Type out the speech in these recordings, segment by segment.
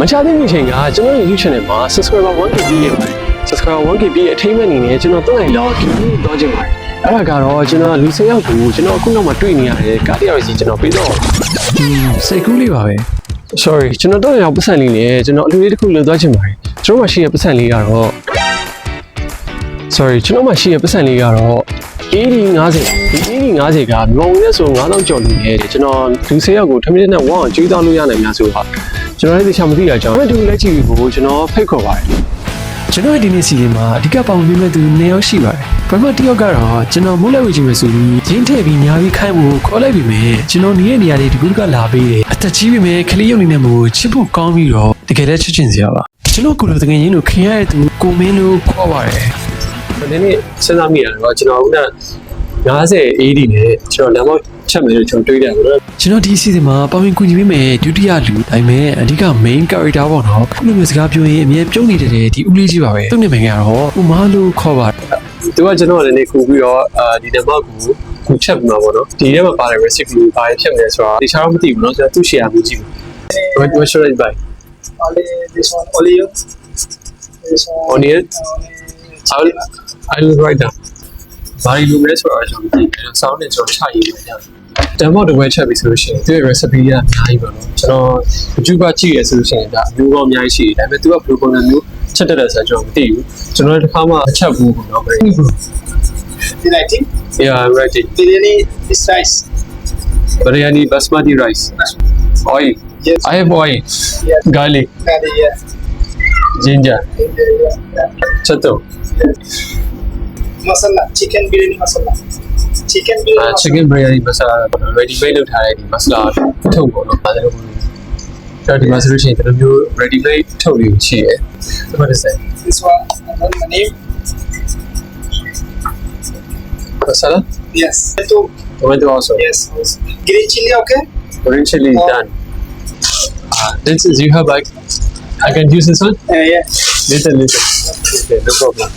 မချသေးခင်ချိန်ကကျွန်တော်ရဲ့ YouTube channel မှာ subscriber 1k ပြည့်နေပါတယ် subscriber 1k ပြည့်အထိမ်းအမှတ်အနေနဲ့ကျွန်တော်တွန်းလိုက်လောက်ဒီနေ့တော့ကျင်ပါတယ်အဲ့ဒါကတော့ကျွန်တော်လူ၁၀ယောက်ကိုကျွန်တော်အခုနောက်မှတွေ့နေရတယ်ကားတရားစီကျွန်တော်ပြီးတော့စိတ်ကူးလေးပါပဲ sorry ကျွန်တော်တော့ရောက်ပတ်စံလေးနဲ့ကျွန်တော်အလူလေးတစ်ခုလွန်သွားချင်ပါတယ်ကျွန်တော်မှရှိရပတ်စံလေးကတော့ sorry ကျွန်တော်မှရှိရပတ်စံလေးကတော့80 50ဒီ80 50ကမြောင်ဝင်နဲ့ဆို9000ကျော်နေတယ်ကျွန်တော်လူ၁၀ယောက်ကိုထမင်းနဲ့ဝအောင်ကျွေးတောင်းလို့ရနိုင်များဆိုတာ ကျွန်တော်လည်းသိချာမသိရကြောင်းအဲ့ဒီလက်ချီကိုကျွန်တော်ဖိတ်ခေါ်ပါတယ်ကျွန်တော်ဒီနေ့စီစဉ်မှာအဓိကပေါင်ပြမဲ့သူနှစ်ယောက်ရှိပါတယ်။ပထမတစ်ယောက်ကတော့ကျွန်တော်မိုးလက်ဝေချင်မယ်ဆိုပြီးရင်းထည့်ပြီးညာပြီးခိုင်းဖို့ခေါ်လိုက်ပြီမယ်ကျွန်တော်နေတဲ့နေရာလေးဒီကူကလာပေးတယ်။အသက်ကြီးပြီမယ်ခလေးရုံနေနဲ့မို့ချစ်ဖို့ကောင်းပြီးတော့တကယ်လည်းချစ်ချင်စရာပါ။ကျွန်တော်ကိုလိုတကယ်ရင်းလို့ခင်ရတဲ့သူကိုမင်းလို့ခေါ်ပါတယ်။ဒီနေ့စဉ်းစားမိတာတော့ကျွန်တော်က90 80နဲ့ကျွန်တော်လမ်းမောက် ချက်မယ်လို့ကျွန်တော်တွေးတယ်ဆိုတော့ကျွန်တော်ဒီစီစဉ်မှာပေါင်ကူညီပေးမယ်ဒုတိယလူဒါပေမဲ့အဓိက main character ပေါ့နော်ခုလိုမျိုးစကားပြောရင်အမြဲပြုံးနေတယ်ဒီဦးလေးကြီးပါပဲသူ့နာမည်ကတော့ဥမာလို့ခေါ်ပါတယ်သူကကျွန်တော်လည်းနေခုပြီးတော့အာဒီနံပါတ်ကိုခုချက်ပြီးမှာပေါ့နော်ဒီထဲမှာပါတဲ့ recipe ကိုဘာဖြစ်မလဲဆိုတော့ဒီချားတော့မသိဘူးเนาะကျွန်တော်သူ့ share မှုကြည့်ဘူး what what should I buy Only this one, only you. This one. onion I'll I'll write down ဘာလို့လဲဆိုတော့ကျွန်တော်ဒီစောင်းနေကျွန်တော်ချရေးမယ်ည တမ်မော့တဝဲချက်ပြီဆိုလို့ရှိရင်သူ့ရဲ့ recipe ကအများကြီးပါတော့ကျွန်တော် YouTube ကကြည့်ရဆိုလို့ရှိရင်ဒါအမျိုးကောင်းအများကြီးရှိတယ်ဒါပေမဲ့သူကဘယ်လိုပုံစံမျိုးချက်တတ်တယ်ဆိုတော့ကျွန်တော်မသိဘူးကျွန်တော်တစ်ခါမှအချက်ဘူးပေါ့နော်ဗျ The lighting. Yeah I'm ready Biryani is rice. biryani basmati rice oil Yes. I have oil Yeah. garlic Curry, yeah. ginger Yeah, yeah, yeah. chatto Masala, chicken biryani masala. Chicken အာ biryani masala. chicken biryani masala ready made လုပ်ထားတဲ့ဒီ masala ထုတ်ပေါ့နော်ဒါလည်းကျွန်တော်ဒီမှာဆိုလို့ရှိရင်ဒီလိုမျိုး ready made ထုတ်လို့ရှိရဲဒီမှာတစ်စက် This one, and then the name. masala Yes. Two. tomato also Yes. yes. Green chili, okay? green chili Oh. done uh, this is you have like I can use this one Uh, yeah. little little okay no problem အာ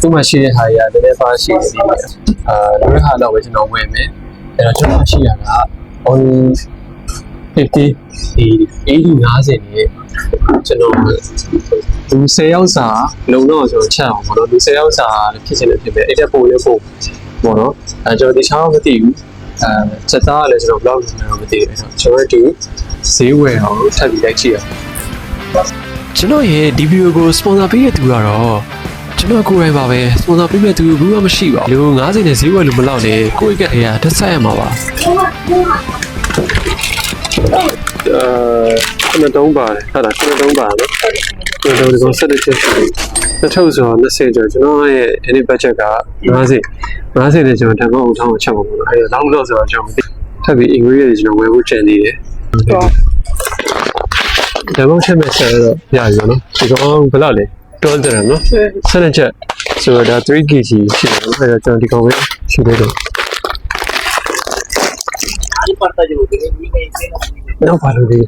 သူ့မှာရှိတဲ့ဟာရတကယ်ပါရှိတယ်ဒီနေ့အာလိုရဟာတော့ပဲကျွန်တော်ဝယ်မယ်အဲ့တော့ကျွန်တော်ရှိရတာ only 50 80 50နဲ့ကျွန်တော်လူ10ယောက်စာလုံတော့ကျွန်တော်ချက်အောင်ပေါ့နော်လူ10ယောက်စာလည်းဖြစ်ချင်တယ်ဖြစ်မယ်အဲ့တက်ပို့လည်းပို့ပေါ့နော်အဲကျွန်တော်ဒီချောင်းမသိဘူးအဲစက်သားကလည်းကျွန်တော် blog လုပ်နေတာမသိဘူးအဲ့တော့ကျွန်တော်တို့ဈေးဝယ်အောင်ထပ်ပြီးလိုက်ကြည့်အောင်ကျွန်တော်ရဲ့ဒီဗီဒီယိုကို sponsor ပေးတဲ့သူကတော့ ကျွန်တော်ကိုယ်တိုင်ပါပဲ sponsor ပေးမဲ့သူဘူးမှမရှိပါဘူးလူ90နဲ့ဈေးဝယ်လို့မလောက်နဲ့ကိုယ့်ရဲ့ကတည်းကတက်ဆက်ရမှာပါအဲခုနတုံးပါတယ်ဟုတ်လားခုနတုံးပါနော်ခုနတုံးဒီကောင်ဆက်တဲ့ချက်ရှိတယ်တစ်ထုပ်ဆိုတော့20ကျော်ကျွန်တော်ရဲ့ any budget က90 90နဲ့ကျွန်တော်တန်ဖိုးအောင်ထောင်းအောင်ချက်ပါဘူးအဲလောက်လို့ဆိုတော့ကျွန်တော်ထပ်ပြီး ingredient ကျွန်တော်ဝယ်ဖို့ကြံနေတယ်တန်ဖိုးချက်မဲ့ဆက်တော့ရပြီနော်ဒီကောင်ဘယ်လောက်လဲ 12ဒရမ်နော်ဆက်တဲ့ချက်ဆိုတော့ဒါ 3kg ရှိတယ်နော်အဲတော့ကျွန်တော်ဒီကောင်ပဲရှိသေးတယ် Ali parta jo. Biryani mein itte na. နောက်ပါလို့ဒီဒ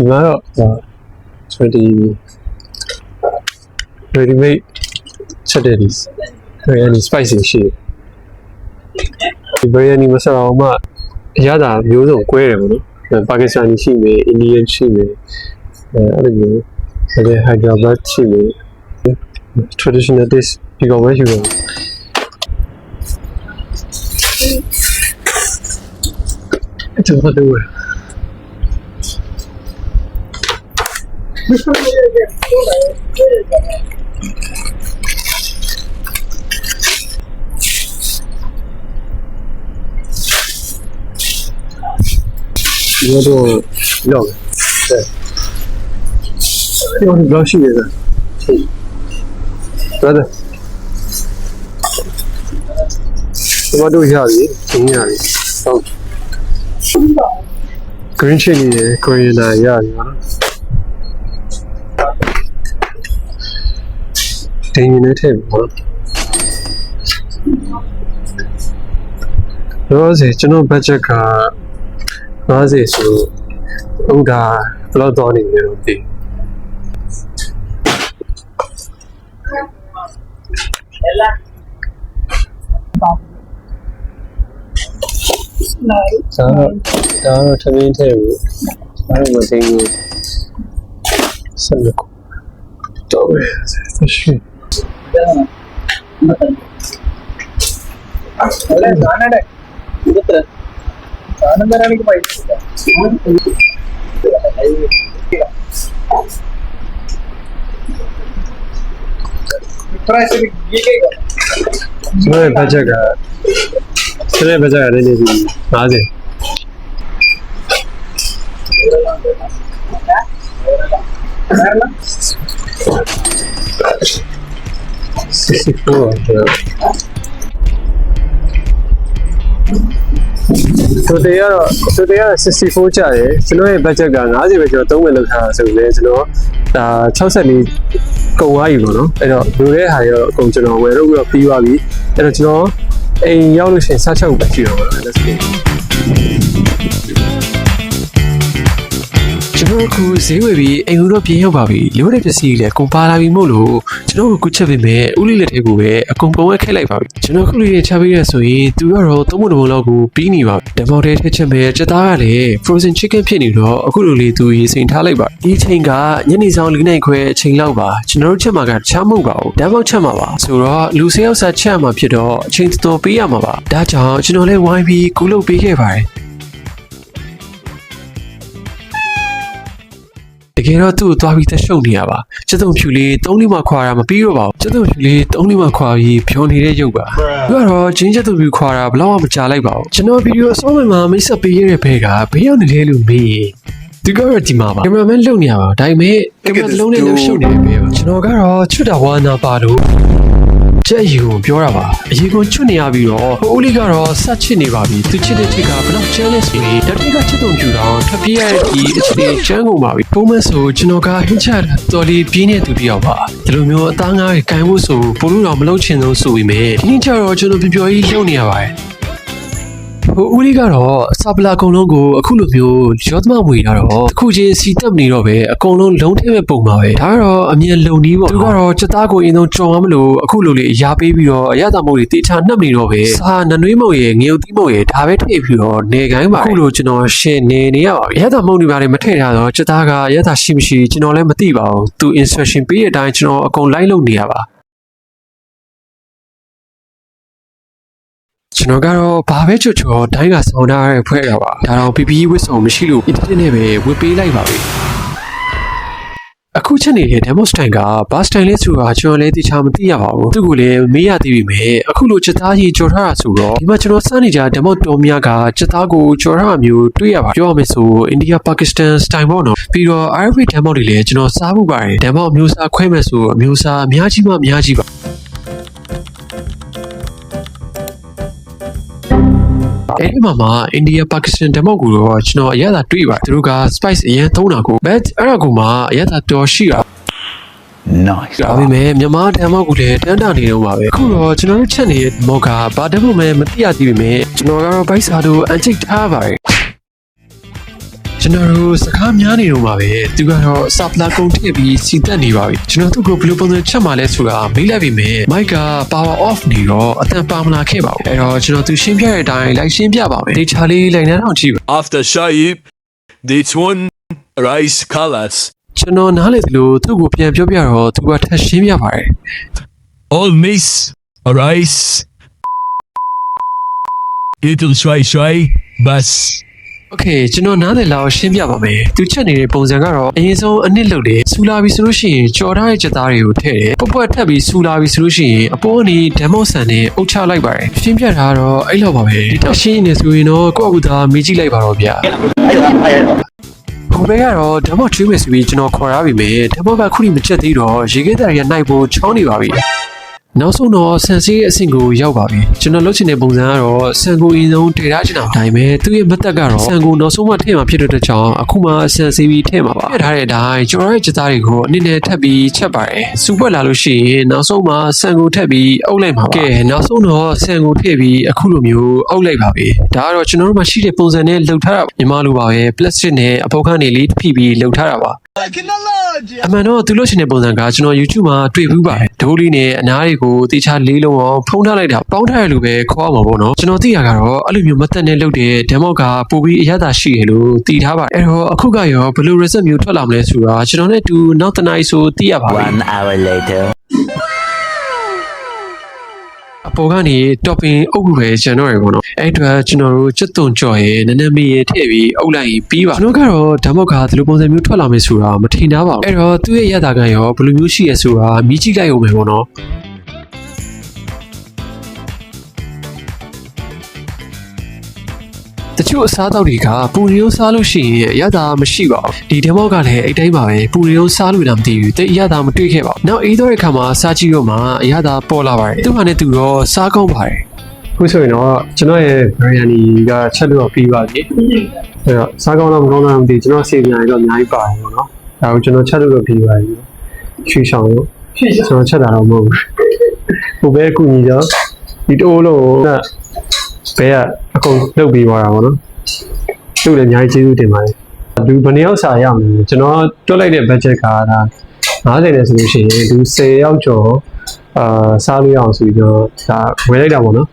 ီမှာတော့ဟို20 ready made ချက်တဲ့ဒီ biryani spicy ရှိတယ် ဒီ biryani မဆလာအောင်မှအရသာမျိုးစုံကွဲတယ်ပေါ့နော်ပါကစ္စတန်ရှိမယ်အိန္ဒိယရှိမယ်အဲအဲ့လိုမျိုးဒါလည်း Hyderabad ရှိမယ် traditional dish ဒီကောင်ပဲရှိတယ်အဲ့ဒါဘာလို့လဲဒီတော့ လောက်တယ်ဒီတော့ရှိရတယ်ဟုတ်တယ်ဒီတော့ရပြီသင်ရပြီဟုတ် green chili ရယ် coriander ရပြီနော်တင်းရင်းနဲ့ထည့်ပါတော့စေကျွန်တော် budget က 老子是农家老多的牛逼。来啦！好。来。然后，然后成为太儒。还有那个什么，什么狗？对，不是。啊，的？സാധനം തരാണെങ്കിൽ പൈസ सुबह बचेगा Sixty-four. န်တော်ရဲ့ budget ကလည်းနေပြီ50 64ဆိုတော့တရားတော့ဆိုတရား64ကျတယ်ကျွန်တော်ရဲ့ budget က50ပဲကျွန်တော်သုံးဝင်လောက်ထားတာဆိုရင်ကျွန်တော်ဒါ64ကုန်သွားပြီပေါ့နော်အဲ့တော့လူတဲ့ဟာရောအကုန်ကျွန်တော်ဝယ်လို့ပြီးတော့ပြီးသွားပြီအဲ့တော့ကျွန်တော်အိမ်ရောက်လို့ရှိရင်စားချက်ကိုပဲကြည့်တော့ပါ let's go ကျွန်တော်အခုဈေးဝယ်ပြီးအိမ်ဦးတော့ပြင်ရောက်ပါပြီလိုတဲ့ပစ္စည်းတွေလည်းကုန်ပါလာပြီမို့လို့ကျွန်တော်ကကုချက်ပေးမယ်ဥလိလက်ထဲကိုပဲအကုန်ပုံဝဲခက်လိုက်ပါပြီကျွန်တော်ခုလေးတွေချပေးရဆိုရင်သူကတော့သုံးပုံတစ်ပုံလောက်ကိုပြီးနေပါပြီဓမော်တဲထက်ချက်မဲ့စက်သားကလည်း frozen chicken ဖြစ်နေတော့အခုလိုလေးသူရေးစိန်ထားလိုက်ပါဒီချိန်ကညနေဆောင်၄နိုင်ခွဲအချိန်လောက်ပါကျွန်တော်တို့ချက်မှာကတခြားမဟုတ်ပါဘူးဓာတ်မောက်ချက်မှာပါဆိုတော့လူစယောက်စားချက်မှာဖြစ်တော့အချိန်တော်တော်ပေးရမှာပါဒါကြောင့်ကျွန်တော်လည်းဝိုင်းပြီးကူလုပ်ပေးခဲ့ပါတယ် တကယ်တော့သူ့ကိုသွားပြီးသက်ရှုပ်နေရပါကျက်တုံဖြူလေး၃လိမခွာတာမပြီးတော့ပါဘူးကျက်တုံဖြူလေး၃လိမခွာပြီးဖြောနေတဲ့ရုပ်ပါသူကတော့ဂျင်းကျက်တုံဖြူခွာတာဘယ်တော့မှမကြလိုက်ပါဘူးကျွန်တော်ဗီဒီယိုအဆုံးမှာမိတ်ဆက်ပေးရတဲ့ဘဲကဘေးရောက်နေလေလို့မေးရင်သူကတော့ဒီမှာပါကင်မရာမန်လုံနေရပါဒါပေမဲ့ကင်မရာလုံးနဲ့လှုပ်ရှုပ်နေတဲ့ဘဲပါကျွန်တော်ကတော့ချွတ်တာဝါနာပါလို့ ကျက်ယူကိုပြောတာပါအရေးကိုချွတ်နေရပြီးတော့ဟိုဦးလေးကတော့ဆက်ချစ်နေပါပြီသူချစ်တဲ့ချစ်ကဘယ်တော့ကျန်းလဲဆိုရင်တတိကချစ်တုံပြူတော့ထပ်ပြေးရတဲ့ဒီအချစ်တွေကျန်းကုန်ပါပြီပုံမှန်ဆိုကျွန်တော်ကဟင်းချတော်လေးပြင်းနေသူတယောက်ပါဒီလိုမျိုးအသားငါးကိုင်ဖို့ဆိုဘလို့တော့မလုပ်ချင်ဆုံးဆိုပေမဲ့ဒီနေ့ကျတော့ကျွန်တော်ပျော်ပျော်ကြီးလုပ်နေရပါတယ်ဟို ဦးလေးကတော့စာပလာအကုန်လုံးကိုအခုလိုမျိုးရောသမမွေရတော့တစ်ခုချင်းစီတက်နေတော့ပဲအကုန်လုံးလုံးထဲမဲ့ပုံပါပဲဒါကတော့အမြင်လုံနီးပေါ့သူကတော့စက်သားကိုအရင်ဆုံးကြော်မလို့အခုလိုလေးအရာပေးပြီးတော့အရသာမုတ်တွေတေချာနှပ်နေတော့ပဲစာနနွေးမုတ်ရဲ့ငေုတ်သီးမုတ်ရဲ့ဒါပဲထည့်ပြီးတော့နေကိုင်းပါအခုလိုကျွန်တော်ရှင်းနေနေရပါပြီအရသာမုတ်တွေပါလေမထည့်ထားတော့စက်သားကအရသာရှိမရှိကျွန်တော်လည်းမသိပါဘူးသူ instruction ပေးတဲ့အတိုင်းကျွန်တော်အကုန်လိုက်လုပ်နေရပါ ကျွန်တော်ကတော့ဘာပဲချွတ်ချော်တိုင်းကဆောင်းထားတဲ့ဖွဲ့ရပါဒါတော့ PPE ဝတ်စုံမရှိလို့ internet နဲ့ပဲဝတ်ပေးလိုက်ပါပြီအခုချက်နေတဲ့ demo style က bus style လေးဆိုတာကျွန်တော်လည်းသိချာမသိရပါဘူးသူကလည်းမေးရသေးပြီမဲ့အခုလိုချက်သားကြီးကြော်ထားတာဆိုတော့ဒီမှာကျွန်တော်စနေကြ demo တော်များကချက်သားကိုကြော်ထားတာမျိုးတွေ့ရပါပြောရမယ်ဆို India Pakistan style ပေါ့နော်ပြီးတော့ Arabic demo တွေလည်းကျွန်တော်စားဖို့ပါတယ် demo အမျိုးအစားခွဲမယ်ဆိုအမျိုးအစားအများကြီးမှအများကြီးပါ အဲ့ဒီမှာမှာအိန္ဒိယပါကစ္စတန်ဓမ္မကိုတော့ကျွန်တော်အရသာတွေ့ပါတယ်သူတို့က spice အရင်သုံးတာကို but အဲ့ဒါကိုမှအရသာတော်ရှိတာ Nice. ဒါပေမဲ့မြန်မာဓမ္မကိုလည်းတန်းတာနေတော့ပါပဲအခုတော့ကျွန်တော်တို့ချက်နေတဲ့မော်ကဘာဓမ္မမဲမသိရသေးပေမဲ့ကျွန်တော်ကတော့ဘိုက်စာတို့အန်ချိတ်ထားပါတယ် ကျွန်တော်တို့စကားများနေတော့မှာပဲသူကတော့စပလာကုန်းထည့်ပြီးစီတက်နေပါပြီကျွန်တော်သူ့ကိုဘယ်လိုပုံစံချက်မှလဲဆိုတာမေးလိုက်ပြီမဲ့မိုက်က power off နေတော့အတန်ပါမလာခဲ့ပါဘူးအဲ့တော့ကျွန်တော်သူရှင်းပြတဲ့အတိုင်းလိုက်ရှင်းပြပါမယ်ဒေချာလေးလိုက်နေတော့ကြည့်ပါ After Shaib, this one rice colors. ကျွန်တော်နားလေသလိုသူ့ကိုပြန်ပြောပြတော့သူကထပ်ရှင်းပြပါတယ် All miss rice. Little try try bus. ။ Okay ကျွန်တော်နားလည်လာအောင်ရှင်းပြပါမယ်။သူချက်နေတဲ့ပုံစံကတော့အရင်ဆုံးအနစ်လုတ်တယ်။ဆူလာပြီဆိုလို့ရှိရင်ကြော်ထားတဲ့ချက်သားတွေကိုထည့်တယ်။ပွက်ပွက်ထပ်ပြီးဆူလာပြီဆိုလို့ရှိရင်အပေါ်ကနေဓမ္မောဆန်နဲ့အုပ်ချလိုက်ပါတယ်။ရှင်းပြတာကတော့အဲ့လိုပါပဲ။ဒီတော့ရှင်းနေဆိုရင်တော့ကိုယ့်အကူသားမေးကြည့်လိုက်ပါတော့ဗျာ။ဟိုဘက်ကတော့ဓမ္မောချွေးမယ်ဆိုပြီးကျွန်တော်ခေါ်ရပြီမယ်ဓမ္မောကခုထိမချက်သေးတော့ရေခဲတာရနိုင်ဖို့ချောင်းနေပါပြီ။ နောက်ဆုံးတော့ဆန်စီးရဲ့အဆင့်ကိုရောက်ပါပြီကျွန်တော်လုပ်ချင်တဲ့ပုံစံကတော့ဆန်ကိုအရင်ဆုံးတည်ထားချင်တာဒါပေမဲ့သူ့ရဲ့မသက်ကတော့ဆန်ကိုနောက်ဆုံးမှထည့်မှာဖြစ်တဲ့အတွက်ကြောင့်အခုမှဆန်စီးပြီးထည့်မှာပါထည့်ထားတဲ့အတိုင်းကျွန်တော်ရဲ့ချက်သားတွေကိုအနည်းနဲ့ထပ်ပြီးချက်ပါတယ်စူပွက်လာလို့ရှိရင်နောက်ဆုံးမှဆန်ကိုထည့်ပြီးအုပ်လိုက်မှာပါကဲနောက်ဆုံးတော့ဆန်ကိုထည့်ပြီးအခုလိုမျိုးအုပ်လိုက်ပါပြီဒါကတော့ကျွန်တော်တို့မှာရှိတဲ့ပုံစံနဲ့လှုပ်ထားတာညီမလိုပါပဲ plastic နဲ့အပုပ်ခန်းတွေလေးဖိပြီးလှုပ်ထားတာပါအမှန်တော့သူလို့ရှိတဲ့ပုံစံကကျွန်တော် YouTube မှာတွေ့ဘူးပါတယ်ဒိုးလေးနဲ့အနားတွေကိုတေချာလေးလုံးအောင်ဖုံးထားလိုက်တာပေါင်းထားရလို့ပဲခေါ်အောင်ပါပေါ့နော်ကျွန်တော်သိရကတော့အဲ့လိုမျိုးမသက်နဲ့လုပ်တဲ့ဒမောက်ကပိုပြီးအရသာရှိရလို့သိထားပါတယ်အဲ့တော့အခုကရောဘယ်လို result မျိုးထွက်လာမလဲဆိုတာကျွန်တော်နဲ့တူနောက်တစ်နိုင်ဆိုသိရပါမယ် One hour later. အပေါ်ကနေ topping အုပ်လို့ပဲကျွန်တော်ရပေါ့နော်အဲ့အတော့ကျွန်တော်တို့ချက်သွန်ကြော်ရဲနည်းနည်းမေးရထည့်ပြီးအုပ်လိုက်ရင်ပြီးပါကျွန်တော်ကတော့ဓမ္မကဒီလိုပုံစံမျိုးထွက်လာမယ်ဆိုတာမထင်ထားပါဘူးအဲ့တော့သူ့ရဲ့ရတာကရောဘယ်လိုမျိုးရှိရဆိုတာမြည်ကြည့်လိုက်အောင်ပဲပေါ့နော် တချို့အစားအသောက်တွေကပူရီယိုးစားလို့ရှိရင်အရသာမရှိပါဘူးဒီဒမောက်ကလည်းအဲ့တိုင်းပါပဲပူရီယိုးစားလို့လားမသိဘူးတိတ်အရသာမတွေ့ခဲ့ပါဘူးနောက်အေးတော့တဲ့ခါမှာစားကြည့်တော့မှအရသာပေါ်လာပါတယ်သူ့ဟာနဲ့သူတော့စားကောင်းပါတယ်ခုဆိုရင်တော့ကျွန်တော်ရဲ့ဘရီယာနီကချက်လို့ပြီးပါပြီအဲ့တော့စားကောင်းလားမကောင်းလားမသိကျွန်တော်စီပြန်ရတော့အများကြီးပါတယ်ပေါ့နော်ဒါကိုကျွန်တော်ချက်လို့ပြီးပါပြီချွေဆောင်လို့ကျွန်တော်ချက်တာတော့မဟုတ်ဘူးဟိုဘဲကူညီတော့ဒီတိုးလို့က ဘဲကအကုန်လုပ်ပြီးသွားတာပေါ့နော်သူ့လည်းအများကြီးကျေးဇူးတင်ပါတယ်လူဘယ်နှစ်ယောက်စာရမလဲကျွန်တော်တွက်လိုက်တဲ့ budget ကဒါ90နဲ့ဆိုလို့ရှိရင်လူ10ယောက်ကျော်အာစားလို့ရအောင်ဆိုပြီးတော့ဒါဝယ်လိုက်တာပေါ့နော်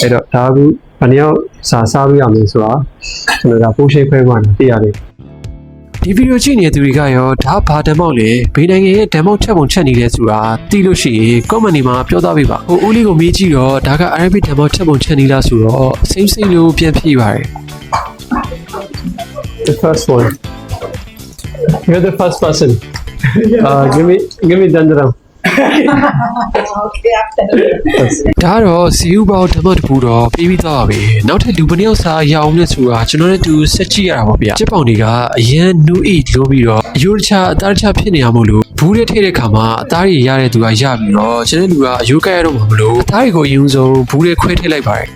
အဲ့တော့ဒါအခုဘယ်နှစ်ယောက်စာစားလို့ရမလဲဆိုတာကျွန်တော်ဒါပိုးရှိခွဲမှန်းသိရတယ် ဒီဗီဒီယိုကြည့်နေတဲ့သူတွေကရောဒါဘာဓမ္မောက်လဲဘေးနိုင်ငံရဲ့ဓမ္မောက်ချက်ပုံချက်နေလဲဆိုတာသိလို့ရှိရင် comment တွေမှာပြောသားပေးပါဟိုဦးလေးကိုမေးကြည့်တော့ဒါက Arabic ဓမ္မောက်ချက်ပုံချက်နေလားဆိုတော့ same same လို့ပြန်ဖြေပါတယ် The first one You're the first person uh give me give me dandram ဒါတော့စီဦးပေါဓမ္မတပူတော့ပြီးပြီးသားပါပဲနောက်ထပ်လူပနယောက်စာရအောင်လဲဆိုတာကျွန်တော်တို့တူဆက်ကြည့်ရတာပါဗျစစ်ပေါင်တွေကအရန်နူအိလုံးပြီးတော့အယိုးတခြားအသားတခြားဖြစ်နေရမို့လို့ဘူးတဲ့ထိတဲ့ခါမှာအသားတွေရတဲ့သူကရပြီးတော့ကျွန်တော်လူကအယိုးကဲရတော့မှာမလို့အသားတွေကိုအရင်ဆုံးဘူးတဲ့ခွဲထည့်လိုက်ပါတယ်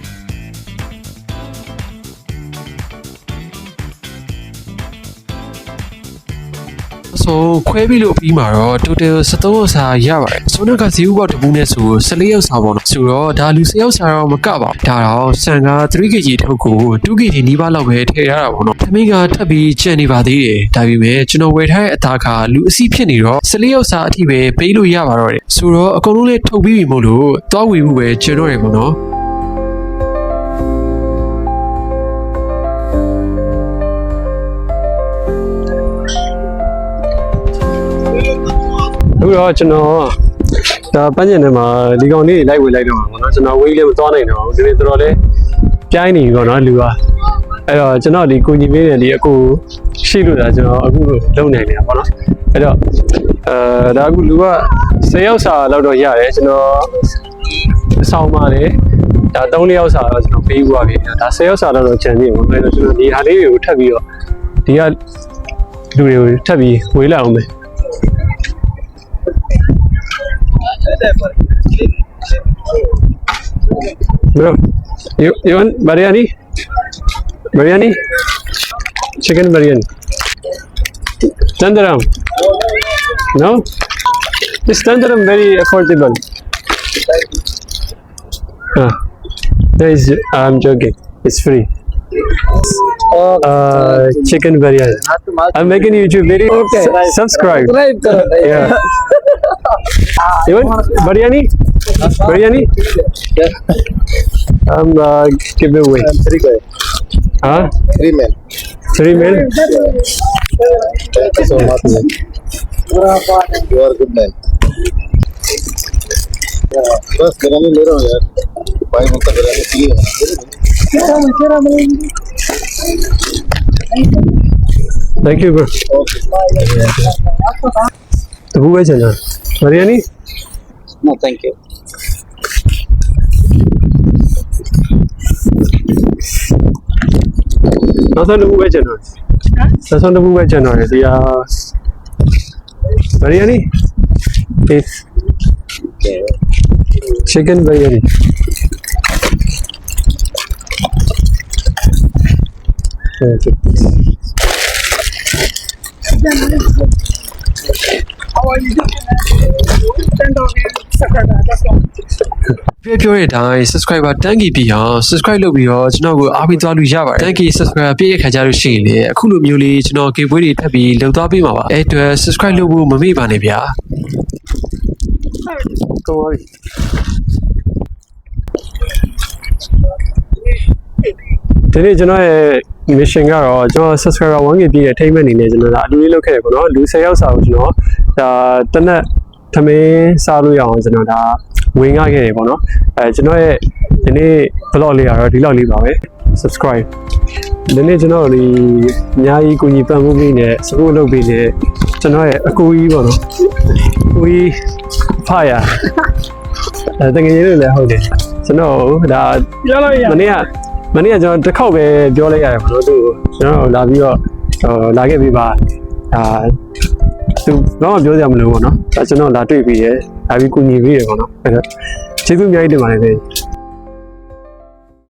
ဆိုခွဲပြီးလို့ပြီးမှာတော့ total 73ရောက်စာရပါတယ်။ဆိုတော့ကဇီဝဘောက်တစ်ပူးနဲ့ဆို14ရောက်စာပေါ့နော်။ဆိုတော့ဒါလူ10ရောက်စာတော့မကပါဘူး။ဒါတော့ဆန်က 3kg ထုတ်ကို 2kg နီးပါးလောက်ပဲထည့်ရတာပေါ့နော်။သမင်းကထပ်ပြီးကြံနေပါသေးတယ်။ဒါပေမဲ့ကျွန်တော်ဝယ်ထားတဲ့အသားကလူအစီဖြစ်နေတော့14ရောက်စာအထိပဲပေးလို့ရပါတော့တယ်။ဆိုတော့အကုန်လုံးလေးထုတ်ပြီးပြီမို့လို့သွားဝေမှုပဲကျွန်တော်ရပေါ့နော်။ တော့ကျွန်တော်ဒါပန်းကျင်ထဲမှာဒီကောင်လေးတွေလိုက်ဝေလိုက်တော့မှာပေါ့နော်ကျွန်တော်ဝေးလေးမသွားနိုင်တော့ဘူးဒီနေ့တော်တော်လေးပြိုင်းနေပြီပေါ့နော်လူကအဲ့တော့ကျွန်တော်ဒီကိုညီမင်းနဲ့ဒီအကူရှိလို့ဒါကျွန်တော်အခုလုံနိုင်နေတာပေါ့နော်အဲ့တော့အဲဒါအခုလူက10ယောက်စာလောက်တော့ရတယ်ကျွန်တော်အဆောင်ပါလေဒါ3ယောက်စာတော့ကျွန်တော်ပေးဖို့ပါပြီဒါ10ယောက်စာလောက်တော့ခြံနေပေါ့အဲ့တော့ကျွန်တော်ဒီဟာလေးတွေကိုထပ်ပြီးတော့ဒီကလူတွေကိုထပ်ပြီးဝေးလိုက်အောင်မယ် Bro, you you want biryani? Biryani? Chicken biryani. Tandaram. No? This tandaram very affordable. Ah, there is. I'm joking. It's free. Uh, chicken biryani. I'm making YouTube video. Okay. Subscribe. Yeah. You want biryani? Biryani? I'm uh, give it away. Very good. Huh? Three men. Three men? Thank you so much. You are a good man. बस बिरयानी ले रहा हूँ यार भाई मुझको बिरयानी चाहिए Thank you, bro. तो हुए चलना हरियाणी नो थैंक यू ससन नबू है चलना ससन नबू है? चलना है या Haryani piece chicken biryani Thank you. ပြောပြောတဲ့အတိုင်း subscriber တန်းကြီးပြီးအောင် subscribe လုပ်ပြီးတော့ကျွန်တော်ကိုအားပေးသွားလို့ရပါတယ်တန်းကြီး subscriber ပြည့်ရခါကြလို့ရှိရင်လေအခုလိုမျိုးလေးကျွန်တော်ကေပွဲတွေထပ်ပြီးလုပ်သွားပေးမှာပါအဲ့အတွက် subscribe လုပ်ဖို့မမေ့ပါနဲ့ဗျာကောင်းပါပြီဒီနေ့ကျွန်တော်ရဲ့ mission ကတော့ကျွန်တော် subscriber 1k ပြည့်ရဲ့ထိမ့်မဲ့အနေနဲ့ကျွန်တော်ဒါအလူလေးလုပ်ခဲ့တယ်ပေါ့နော်လူ10ယောက်စာကိုကျွန်တော်ဒါတနက်သမင်းစားလို့ရအောင်ကျွန်တော်ဒါဝင်ရခဲ့တယ်ပေါ့နော်အဲကျွန်တော်ရဲ့ဒီနေ့ vlog လေးကတော့ဒီလောက်လေးပါပဲ subscribe ဒီနေ့ကျွန်တော်ဒီအများကြီးကိုကြီးပံ့ပိုးပေးနေ support လုပ်ပေးနေကျွန်တော်ရဲ့အကူကြီးပေါ့နော်အကူကြီးဖာရအဲတကယ်လို့လည်းဟုတ်တယ်ကျွန်တော်ဒါပြောလို့ရမနေ့က မနေ့ကကျွန်တော်တစ်ခေါက်ပဲပြောလိုက်ရတယ်ပေါ့နော်သူကျွန်တော်လာပြီးတော့ဟိုလာခဲ့ပြီးပါဒါသူတော့ပြောကြမလို့ပေါ့နော်ဒါကျွန်တော်လာတွေ့ပြီးရလာပြီးကူညီပြီးရပေါ့နော်အဲ့တော့ကျေးဇူးအများကြီးတင်ပါတယ်